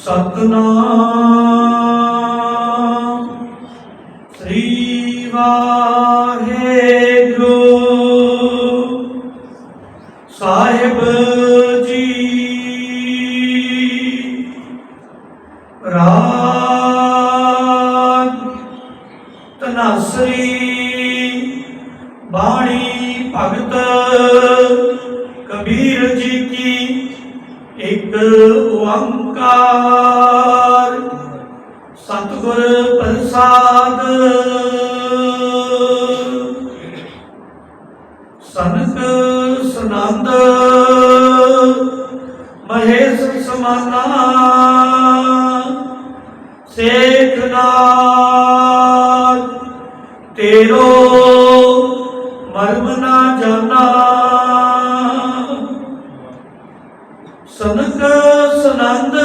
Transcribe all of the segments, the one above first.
ਸਤਨਾਮ। ਸ੍ਰੀ ਵਾਹਿਗੁਰੂ। ਸਾਹਿਬ ਜੀ। ਰਾਗ ਤਨਾਸਰੀ ਬਾਣੀ ਭਗਤ ਕਬੀਰ ਜੀ ਕੀ ਇੱਕ ਓੰਕਾਰ। ਸਤਿਗੁਰ ਪ੍ਰਸਾਦ। ਸਨਕ ਸੁਨੰਦ। ਮਹੇਸ਼ ਸਮਾਨਾ। ਸੇਖ ਤੇਰੋ ਮਰਮ ਨਾ ਜਾਣਾ। ਸਨਕ ਸਨੰਦ,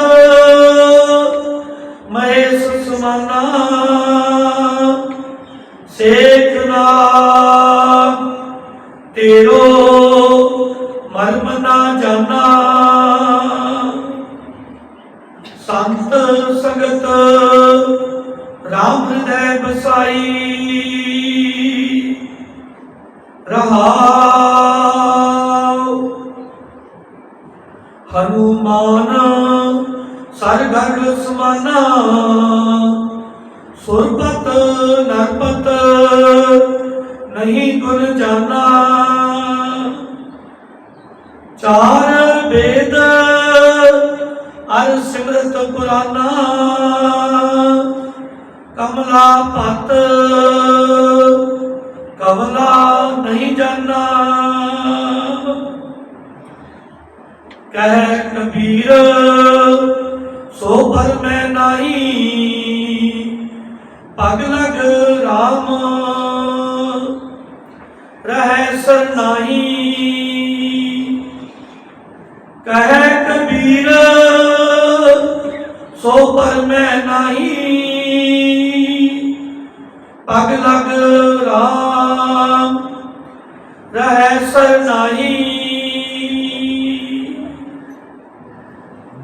ਮਹੇਸ਼ ਸਮਾਨਾ। ਸੇਖ ਨਾਥ ਤੇਰੋ ਮਰਮ ਨਾ ਜਾਣਾ ਸੰਤ ਸੰਗਤ, ਰਾਮ ਹਿਰਦੈ ਬਸਾਈ ਰਹਾ ਹਨੂਮਾਨ ਸਰਗਰ ਸਮਾਨਾ। ਸੁਰਪਤ ਨਰਪਤ ਨਹੀਂ ਗੁਰ ਜਾਣਾ ਚਾਰ ਵੇਦ, ਅਰ ਸਿਮਰਤ ਪੁਰਾਨਾ। ਕਮਲਾ ਪਤ ਕਮਲਾ ਨਹੀਂ ਜਾਣਾ ਕਹਿ ਕਬੀਰ, ਸੋ ਪਰ ਮੈਂ ਨਹੀਂ। ਪਗ ਲਗ RAM ਰਹਿ ਸਰਨਾਈ ਕਹਿ ਕਬੀਰ, ਸੋ ਪਰ ਮੈਂ ਨਹੀਂ। ਪਗ ਲਗ RAM ਰਹਿ ਸਰਨਾਈ